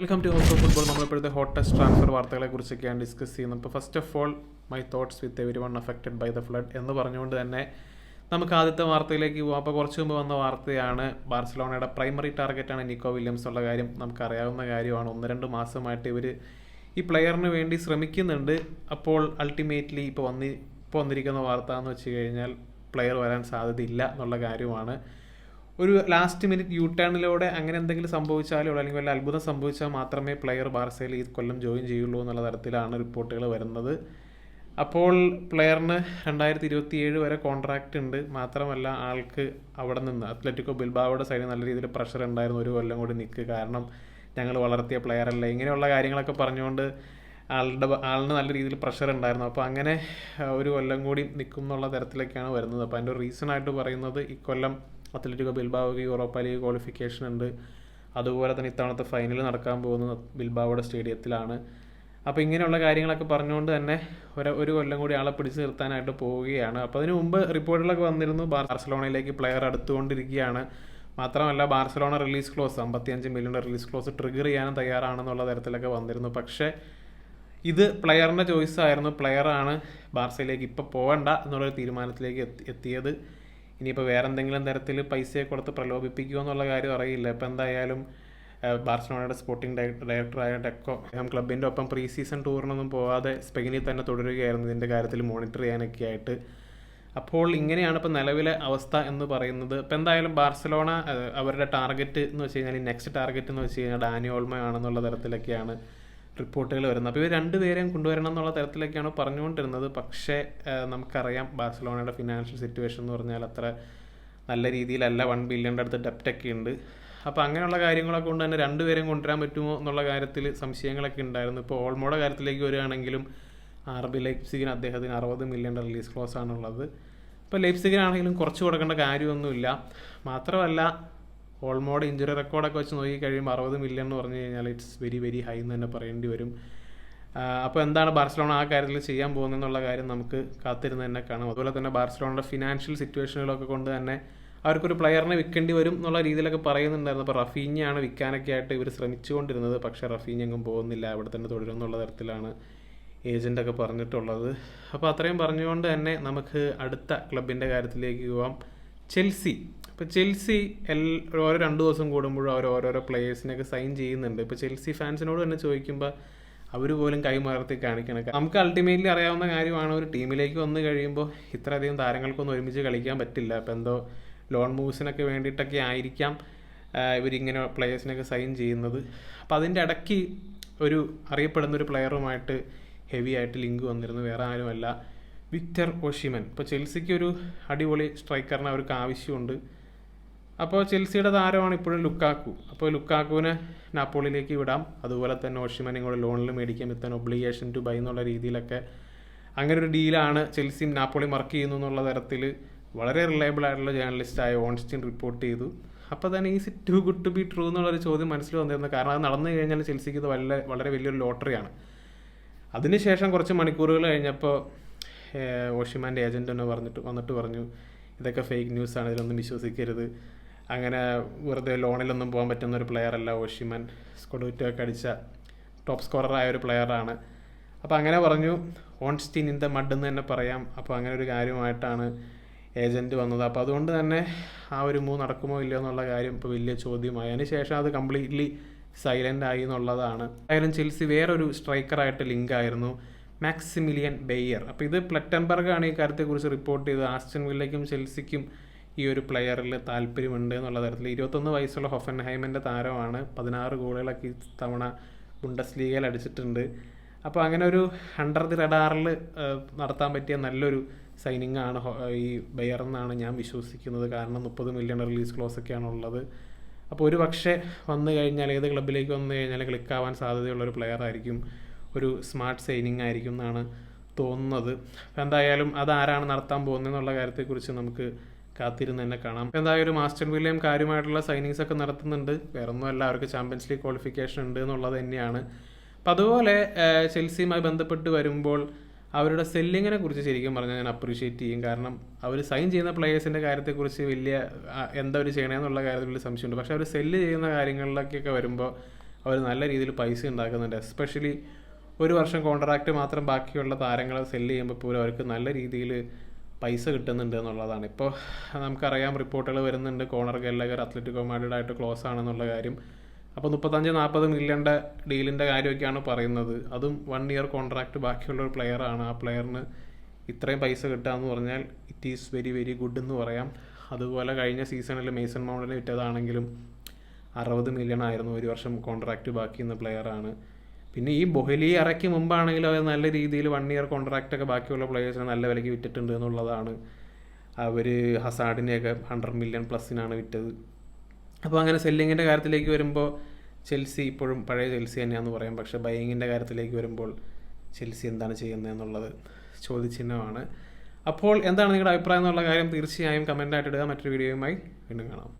Welcome to also football നമ്മളിപ്പോഴത്തെ hottest transfer വാർത്തകളെ കുറിച്ചൊക്കെയാണ് ഡിസ്കസ് ചെയ്യുന്നത് അപ്പോൾ first of all my thoughts with everyone affected by the flood എന്ന് പറഞ്ഞുകൊണ്ട് തന്നെ നമുക്ക് ആദ്യത്തെ വാർത്തയിലേക്ക് പോകാം അപ്പോൾ കുറച്ച് മുമ്പ് വന്ന വാർത്തയാണ് ബാർസലോണയുടെ പ്രൈമറി ടാർഗറ്റാണ് നിക്കോ വില്യംസ് ഉള്ള കാര്യം. നമുക്കറിയാവുന്ന കാര്യമാണ്. ഒന്ന് രണ്ട് മാസമായിട്ട് ഇവർ ഈ പ്ലെയറിന് വേണ്ടി ശ്രമിക്കുന്നുണ്ട്. അപ്പോൾ അൾട്ടിമേറ്റ്ലി ഇപ്പോൾ വന്നി ഇപ്പോൾ വന്നിരിക്കുന്ന വാർത്ത എന്ന് വെച്ച് കഴിഞ്ഞാൽ പ്ലെയർ വരാൻ സാധ്യതയില്ല എന്നുള്ള കാര്യമാണ്. ഒരു ലാസ്റ്റ് മിനിറ്റ് യു ടേണിലൂടെ അങ്ങനെ എന്തെങ്കിലും സംഭവിച്ചാലോ അല്ലെങ്കിൽ വല്ല അത്ഭുതം സംഭവിച്ചാൽ മാത്രമേ പ്ലെയർ ബാർസയിൽ ഈ കൊല്ലം ജോയിൻ ചെയ്യുള്ളൂ എന്നുള്ള തരത്തിലാണ് റിപ്പോർട്ടുകൾ വരുന്നത്. അപ്പോൾ പ്ലെയറിന് രണ്ടായിരത്തി ഇരുപത്തി ഏഴ് വരെ കോൺട്രാക്റ്റ് ഉണ്ട്. മാത്രമല്ല ആൾക്ക് അവിടെ നിന്ന് അത്ലറ്റിക്കോ ബിൽബാവോയുടെ സൈഡിൽ നല്ല രീതിയിൽ പ്രഷർ ഉണ്ടായിരുന്നു ഒരു കൊല്ലം കൂടി നിൽക്കുക. കാരണം ഞങ്ങൾ വളർത്തിയ പ്ലെയർ അല്ല? ഇങ്ങനെയുള്ള കാര്യങ്ങളൊക്കെ പറഞ്ഞുകൊണ്ട് ആളുടെ ആളിന് നല്ല രീതിയിൽ പ്രഷർ ഉണ്ടായിരുന്നു. അപ്പോൾ അങ്ങനെ ഒരു കൊല്ലം കൂടി നിൽക്കും എന്നുള്ള തരത്തിലൊക്കെയാണ് വരുന്നത്. അപ്പോൾ അതിന്റെ റീസൺ ആയിട്ട് പറയുന്നത് ഈ കൊല്ലം അത്ലറ്റിക്കോ ബിൽബാവോക്ക് യൂറോപ്പ ലീഗ് ക്വാളിഫിക്കേഷൻ ഉണ്ട്. അതുപോലെ തന്നെ ഇത്തവണത്തെ ഫൈനൽ നടക്കാൻ പോകുന്നത് ബിൽബാവോയുടെ സ്റ്റേഡിയത്തിലാണ്. അപ്പോൾ ഇങ്ങനെയുള്ള കാര്യങ്ങളൊക്കെ പറഞ്ഞുകൊണ്ട് തന്നെ ഒരു ഒരു കൊല്ലം കൂടി ആളെ പിടിച്ചു നിർത്താനായിട്ട് പോവുകയാണ്. അപ്പോൾ അതിന് മുമ്പ് റിപ്പോർട്ടുകളൊക്കെ വന്നിരുന്നു. ബാർസലോണയിലേക്ക് പ്ലെയർ അടുത്തുകൊണ്ടിരിക്കുകയാണ്. മാത്രമല്ല ബാർസലോണ റിലീസ് ക്ലോസ് അമ്പത്തിയഞ്ച് മില്യൺ റിലീസ് ക്ലോസ് ട്രിഗർ ചെയ്യാനും തയ്യാറാണെന്നുള്ള തരത്തിലൊക്കെ വന്നിരുന്നു. പക്ഷേ ഇത് പ്ലെയറിന്റെ ചോയ്സ് ആയിരുന്നു. പ്ലെയറാണ് ബാർസയിലേക്ക് ഇപ്പോൾ പോകണ്ട എന്നുള്ളൊരു തീരുമാനത്തിലേക്ക് എത്തിയത്. ഇനിയിപ്പോൾ വേറെ എന്തെങ്കിലും തരത്തിൽ പൈസയെ കൊടുത്ത് പ്രലോഭിപ്പിക്കുമോ എന്നുള്ള കാര്യം അറിയില്ല. ഇപ്പം എന്തായാലും ബാർസലോണയുടെ സ്പോർട്ടിംഗ് ഡയറക്ടറായ ഡെക്കോ അദ്ദേഹം ക്ലബിന്റെ ഒപ്പം പ്രീ സീസൺ ടൂറിനൊന്നും പോവാതെ സ്പെയിനിൽ തന്നെ തുടരുകയായിരുന്നു ഇതിന്റെ കാര്യത്തിൽ മോണിറ്റർ ചെയ്യാനൊക്കെ ആയിട്ട്. അപ്പോൾ ഇങ്ങനെയാണ് ഇപ്പോൾ നിലവിലെ അവസ്ഥ എന്ന് പറയുന്നത്. ഇപ്പം എന്തായാലും ബാർസലോണ അവരുടെ ടാർഗറ്റ് എന്ന് വെച്ച് കഴിഞ്ഞാൽ നെക്സ്റ്റ് ടാർഗറ്റ് എന്ന് വെച്ച് കഴിഞ്ഞാൽ ഡാനിയോൾമ ആണെന്നുള്ള തരത്തിലൊക്കെയാണ് റിപ്പോർട്ടുകൾ വരുന്നത്. അപ്പോൾ ഇവർ രണ്ടുപേരെയും കൊണ്ടുവരണം എന്നുള്ള തരത്തിലൊക്കെയാണ് പറഞ്ഞുകൊണ്ടിരുന്നത്. പക്ഷേ നമുക്കറിയാം ബാഴ്സലോണയുടെ ഫിനാൻഷ്യൽ സിറ്റുവേഷൻ എന്ന് പറഞ്ഞാൽ അത്ര നല്ല രീതിയിലല്ല. വൺ ബില്യന്റെ അടുത്ത് ഡെപ്റ്റൊക്കെ ഉണ്ട്. അപ്പോൾ അങ്ങനെയുള്ള കാര്യങ്ങളൊക്കെ കൊണ്ട് തന്നെ രണ്ടുപേരെയും കൊണ്ടുവരാൻ പറ്റുമോ എന്നുള്ള കാര്യത്തിൽ സംശയങ്ങളൊക്കെ ഉണ്ടായിരുന്നു. ഇപ്പോൾ ഓൾമോടെ കാര്യത്തിലേക്ക് വരികയാണെങ്കിലും ആർ ബി ലൈപ്സിഗിന് അദ്ദേഹത്തിന് അറുപത് മില്യന്റെ റിലീസ് ക്ലോസ് ആണുള്ളത്. ഇപ്പോൾ ലൈപ്സിഗിനാണെങ്കിലും കുറച്ച് കൊടുക്കേണ്ട കാര്യമൊന്നുമില്ല. മാത്രമല്ല ഓൾമോഡ് ഇഞ്ചുറി റെക്കോർഡൊക്കെ വെച്ച് നോക്കി കഴിയുമ്പോൾ അറുപത് മില്യൺ എന്ന് പറഞ്ഞു കഴിഞ്ഞാൽ ഇറ്റ്സ് വെരി വെരി ഹൈ എന്ന് തന്നെ പറയേണ്ടി വരും. അപ്പോൾ എന്താണ് ബാർസലോണ ആ കാര്യത്തിൽ ചെയ്യാൻ പോകുന്നതെന്നുള്ള കാര്യം നമുക്ക് കാത്തിരുന്ന് തന്നെ കാണാം. അതുപോലെ തന്നെ ബാർസലോണയുടെ ഫിനാൻഷ്യൽ സിറ്റുവേഷനുകളൊക്കെ കൊണ്ട് തന്നെ അവർക്കൊരു പ്ലെയറിനെ വിൽക്കേണ്ടി വരും എന്നുള്ള രീതിയിലൊക്കെ പറയുന്നുണ്ടായിരുന്നു. അപ്പോൾ റഫീഞ്ഞയാണ് വിൽക്കാനൊക്കെ ആയിട്ട് ഇവർ ശ്രമിച്ചുകൊണ്ടിരുന്നത്. പക്ഷേ റഫീഞ്ഞ എങ്ങും പോകുന്നില്ല. അവിടെ തന്നെ തുടരും എന്നുള്ള തരത്തിലാണ് ഏജന്റൊക്കെ പറഞ്ഞിട്ടുള്ളത്. അപ്പോൾ അത്രയും പറഞ്ഞുകൊണ്ട് തന്നെ നമുക്ക് അടുത്ത ക്ലബിന്റെ കാര്യത്തിലേക്ക് പോവാം. ചെൽസി ഇപ്പോൾ ചെൽസി ഓരോ രണ്ട് ദിവസം കൂടുമ്പോഴും അവർ ഓരോരോ പ്ലേയേഴ്സിനൊക്കെ സൈൻ ചെയ്യുന്നുണ്ട്. ഇപ്പോൾ ചെൽസി ഫാൻസിനോട് തന്നെ ചോദിക്കുമ്പോൾ അവർ പോലും കൈമാറത്തി കാണിക്കണം നമുക്ക് അൾട്ടിമേറ്റ്ലി അറിയാവുന്ന കാര്യമാണ് ഒരു ടീമിലേക്ക് വന്നു കഴിയുമ്പോൾ ഇത്രയധികം താരങ്ങൾക്കൊന്നും ഒരുമിച്ച് കളിക്കാൻ പറ്റില്ല. അപ്പോൾ എന്തോ ലോൺ മൂവ്സിനൊക്കെ വേണ്ടിയിട്ടൊക്കെ ആയിരിക്കാം ഇവരിങ്ങനെ പ്ലെയേഴ്സിനൊക്കെ സൈൻ ചെയ്യുന്നത്. അപ്പോൾ അതിന്റെ ഇടയ്ക്ക് ഒരു അറിയപ്പെടുന്ന ഒരു പ്ലെയറുമായിട്ട് ഹെവി ആയിട്ട് ലിങ്ക് വന്നിരുന്നു. വേറെ ആരുമല്ല. Victor Osimhen. ഇപ്പോൾ ചെൽസിക്ക് ഒരു അടിപൊളി സ്ട്രൈക്കറിന് അവർക്ക് ആവശ്യമുണ്ട്. അപ്പോൾ ചെൽസിയുടെ താരമാണ് ഇപ്പോഴും ലുക്കാക്കു. അപ്പോൾ ലുക്കാക്കുവിനെ നാപ്പോളിലേക്ക് വിടാം. അതുപോലെ തന്നെ ഓഷിമനെ കൂടെ ലോണിൽ മേടിക്കാം ഇത്തൻ ഒബ്ലിഗേഷൻ ടു ബൈ എന്നുള്ള രീതിയിലൊക്കെ അങ്ങനെ ഒരു ഡീലാണ് ചെൽസിയും നാപ്പോളിയും വർക്ക് ചെയ്യുന്നു എന്നുള്ള തരത്തിൽ വളരെ റിലയബിൾ ആയിട്ടുള്ള ജേർണലിസ്റ്റായ ഓൺസ്റ്റിൻ റിപ്പോർട്ട് ചെയ്തു. അപ്പോൾ തന്നെ is it too good to be true എന്നുള്ളൊരു ചോദ്യം മനസ്സിൽ വന്നിരുന്നു. കാരണം അത് നടന്നു കഴിഞ്ഞാൽ ചെൽസിക്ക് ഇത് വളരെ വളരെ വലിയൊരു ലോട്ടറിയാണ്. അതിനുശേഷം കുറച്ച് മണിക്കൂറുകൾ കഴിഞ്ഞപ്പോൾ ഓഷിമാന്റെ ഏജന്റ് തന്നെ പറഞ്ഞിട്ട് വന്നിട്ട് പറഞ്ഞു ഇതൊക്കെ ഫേക്ക് ന്യൂസാണ് ഇതിലൊന്നും വിശ്വസിക്കരുത്. അങ്ങനെ വെറുതെ ലോണിലൊന്നും പോകാൻ പറ്റുന്ന ഒരു പ്ലെയർ അല്ല ഓഷിമാൻ. സ്കൊഡൂറ്റൊക്കെ അടിച്ച ടോപ്പ് സ്കോററായ ഒരു പ്ലെയറാണ് അപ്പോൾ അങ്ങനെ പറഞ്ഞു ഓൺസ്റ്റീൻ ഇൻ ദ മഡ് എന്ന് തന്നെ പറയാം. അപ്പോൾ അങ്ങനെ ഒരു കാര്യമായിട്ടാണ് ഏജന്റ് വന്നത്. അപ്പോൾ അതുകൊണ്ട് തന്നെ ആ ഒരു മൂവ് നടക്കുമോ ഇല്ലയോ എന്നുള്ള കാര്യം ഇപ്പോൾ വലിയ ചോദ്യമായി. അതിന് ശേഷം അത് കംപ്ലീറ്റ്ലി സൈലന്റ് ആയി എന്നുള്ളതാണ്. ആയാലും ചെൽസി വേറൊരു സ്ട്രൈക്കറായിട്ട് ലിങ്ക് ആയിരുന്നു മാക്സിമിലിയൻ ബെയ്യർ അപ്പോൾ ഇത് പ്ലറ്റൻബർഗാണ് ഈ കാര്യത്തെക്കുറിച്ച് റിപ്പോർട്ട് ചെയ്ത് ആസ്റ്റൻ വില്ലയ്ക്കും ചെൽസിക്കും ഈ ഒരു പ്ലെയറിൽ താല്പര്യമുണ്ട് എന്നുള്ള തരത്തിൽ. ഇരുപത്തൊന്ന് വയസ്സുള്ള ഹൊഫൻഹൈമിന്റെ താരമാണ്. പതിനാറ് ഗോളുകളൊക്കെ തവണ ബുണ്ടസ് ലീഗയിൽ അടിച്ചിട്ടുണ്ട്. അപ്പോൾ അങ്ങനെ ഒരു അണ്ടർ ദി റഡാറിൽ നടത്താൻ പറ്റിയ നല്ലൊരു സൈനിങ് ആണ് ഈ ബെയർ എന്നാണ് ഞാൻ വിശ്വസിക്കുന്നത്. കാരണം മുപ്പത് മില്യൺ റിലീസ് ക്ലോസ് ഒക്കെയാണ് ഉള്ളത്. അപ്പോൾ ഒരു പക്ഷേ വന്നു കഴിഞ്ഞാൽ ഏത് ക്ലബിലേക്ക് വന്നു കഴിഞ്ഞാൽ ക്ലിക്കാവാൻ സാധ്യതയുള്ള ഒരു പ്ലെയർ ആയിരിക്കും. ഒരു സ്മാർട്ട് സൈനിങ് ആയിരിക്കും എന്നാണ് തോന്നുന്നത്. എന്തായാലും അതാരാണ് നടത്താൻ പോകുന്നത് എന്നുള്ള കാര്യത്തെക്കുറിച്ച് നമുക്ക് കാത്തിരുന്ന് തന്നെ കാണാം. എന്തായാലും മാസ്റ്റർ വില്യം കാര്യമായിട്ടുള്ള സൈനിങ്സ് ഒക്കെ നടത്തുന്നുണ്ട്. വേറൊന്നുമല്ല അവർക്ക് ചാമ്പ്യൻസ് ലീഗ് ക്വാളിഫിക്കേഷൻ ഉണ്ട് എന്നുള്ളത് തന്നെയാണ്. അപ്പം അതുപോലെ ചെൽസിയുമായി ബന്ധപ്പെട്ട് വരുമ്പോൾ അവരുടെ സെല്ലിങ്ങിനെ കുറിച്ച് ശരിക്കും പറഞ്ഞാൽ ഞാൻ അപ്രീഷിയേറ്റ് ചെയ്യും. കാരണം അവർ സൈൻ ചെയ്യുന്ന പ്ലേയേഴ്സിന്റെ കാര്യത്തെക്കുറിച്ച് വലിയ എന്താ അവർ ചെയ്യണമെന്നുള്ള കാര്യത്തിൽ വലിയ സംശയമുണ്ട്. പക്ഷേ അവർ സെല്ല് ചെയ്യുന്ന കാര്യങ്ങളിലേക്കൊക്കെ വരുമ്പോൾ അവർ നല്ല രീതിയിൽ പൈസ ഉണ്ടാക്കുന്നുണ്ട്. എസ്പെഷ്യലി ഒരു വർഷം കോൺട്രാക്റ്റ് മാത്രം ബാക്കിയുള്ള താരങ്ങളെ സെല്ല് ചെയ്യുമ്പോൾ പോലും അവർക്ക് നല്ല രീതിയിൽ പൈസ കിട്ടുന്നുണ്ട് എന്നുള്ളതാണ്. ഇപ്പോൾ നമുക്കറിയാം റിപ്പോർട്ടുകൾ വരുന്നുണ്ട്. കോണർ ഗല്ലഗർ അത്ലറ്റിക്കോ മാഡ്രിഡ് ആയിട്ട് ക്ലോസ് ആണെന്നുള്ള കാര്യം. അപ്പോൾ മുപ്പത്തഞ്ച് നാൽപ്പത് മില്യന്റെ ഡീലിന്റെ കാര്യമൊക്കെയാണ് പറയുന്നത്. അതും വൺ ഇയർ കോൺട്രാക്റ്റ് ബാക്കിയുള്ള ഒരു പ്ലെയറാണ് ആ പ്ലെയറിന് ഇത്രയും പൈസ കിട്ടുകയെന്ന് പറഞ്ഞാൽ it is very very good എന്ന് പറയാം. അതുപോലെ കഴിഞ്ഞ സീസണിൽ മെയ്സൺ മൗണ്ടിന് വിറ്റതാണെങ്കിലും അറുപത് മില്യൺ ആയിരുന്നു ഒരു വർഷം കോൺട്രാക്റ്റ് ബാക്കി എന്ന പ്ലെയറാണ് പിന്നെ ഈ ബൊഹലി ഇറക്കി മുമ്പാണെങ്കിലും അവർ നല്ല രീതിയിൽ വൺ ഇയർ കോൺട്രാക്റ്റ് ഒക്കെ ബാക്കിയുള്ള പ്ലെയേഴ്സിനെ നല്ല വിലയ്ക്ക് വിറ്റിട്ടുണ്ട് എന്നുള്ളതാണ്. അവർ ഹസാഡിനെയൊക്കെ ഹൺഡ്രഡ് മില്യൺ പ്ലസ്സിനാണ് വിറ്റത്. അപ്പോൾ അങ്ങനെ സെല്ലിങ്ങിന്റെ കാര്യത്തിലേക്ക് വരുമ്പോൾ ചെൽസി ഇപ്പോഴും പഴയ ചെൽസി തന്നെയാണെന്ന് പറയാം. പക്ഷേ ബൈങ്ങിന്റെ കാര്യത്തിലേക്ക് വരുമ്പോൾ ചെൽസി എന്താണ് ചെയ്യുന്നത് എന്നുള്ളത് ചോദ്യചിഹ്നമാണ്. അപ്പോൾ എന്താണ് നിങ്ങളുടെ അഭിപ്രായം എന്നുള്ള കാര്യം തീർച്ചയായും കമന്റായിട്ട് ഇടുക. മറ്റൊരു വീഡിയോയുമായി വീണ്ടും കാണാം.